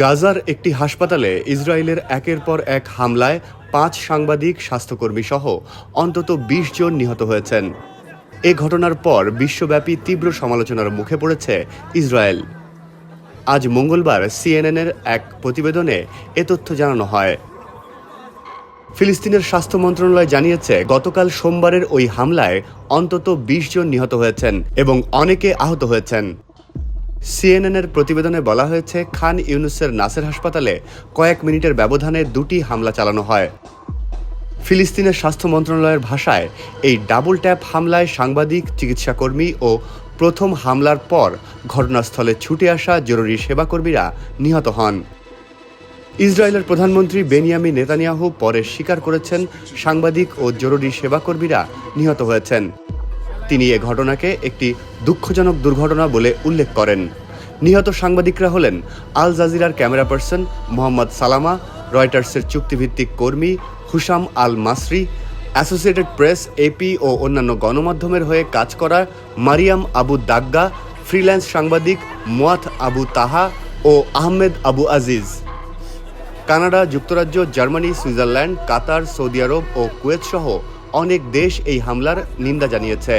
গাজার একটি হাসপাতালে ইসরায়েলের একের পর এক হামলায় পাঁচ সাংবাদিক, স্বাস্থ্যকর্মী সহ অন্তত বিশ জন নিহত হয়েছেন। এ ঘটনার পর বিশ্বব্যাপী তীব্র সমালোচনার মুখে পড়েছে ইসরায়েল। আজ মঙ্গলবার সিএনএনের এক প্রতিবেদনে এ তথ্য জানানো হয়। ফিলিস্তিনের স্বাস্থ্য মন্ত্রণালয় জানিয়েছে, গতকাল সোমবারের ওই হামলায় অন্তত বিশ জন নিহত হয়েছেন এবং অনেকে আহত হয়েছেন। সিএনএনের প্রতিবেদনে বলা হয়েছে, খান ইউনুসের নাসের হাসপাতালে কয়েক মিনিটের ব্যবধানে দুটি হামলা চালানো হয়। ফিলিস্তিনের স্বাস্থ্য মন্ত্রণালয়ের ভাষায় এই ডাবল ট্যাপ হামলায় সাংবাদিক, চিকিৎসাকর্মী ও প্রথম হামলার পর ঘটনাস্থলে ছুটে আসা জরুরি সেবাকর্মীরা নিহত হন। ইসরায়েলের প্রধানমন্ত্রী বেনিয়ামি নেতানিয়াহু পরে স্বীকার করেছেন, সাংবাদিক ও জরুরি সেবাকর্মীরা নিহত হয়েছেন। তিনি এ ঘটনাকে একটি দুঃখজনক দুর্ঘটনা বলে উল্লেখ করেন। নিহত সাংবাদিকরা হলেন আল জাজিরার ক্যামেরা পার্সন মোহাম্মদ সালামা, রয়টার্সের চুক্তিভিত্তিক কর্মী Husam Al Masri, Associated Press, AP ও অন্যান্য গণমাধ্যমের হয়ে কাজ করা মারিয়াম আবু দাগ্গা, ফ্রিল্যান্স সাংবাদিক মুয়াত আবু তাহা ও আহমেদ আবু আজিজ। কানাডা, যুক্তরাজ্য, Germany, Switzerland, Qatar, Saudi Arab ও কুয়েত সহ অনেক দেশ এই হামলার নিন্দা জানিয়েছে।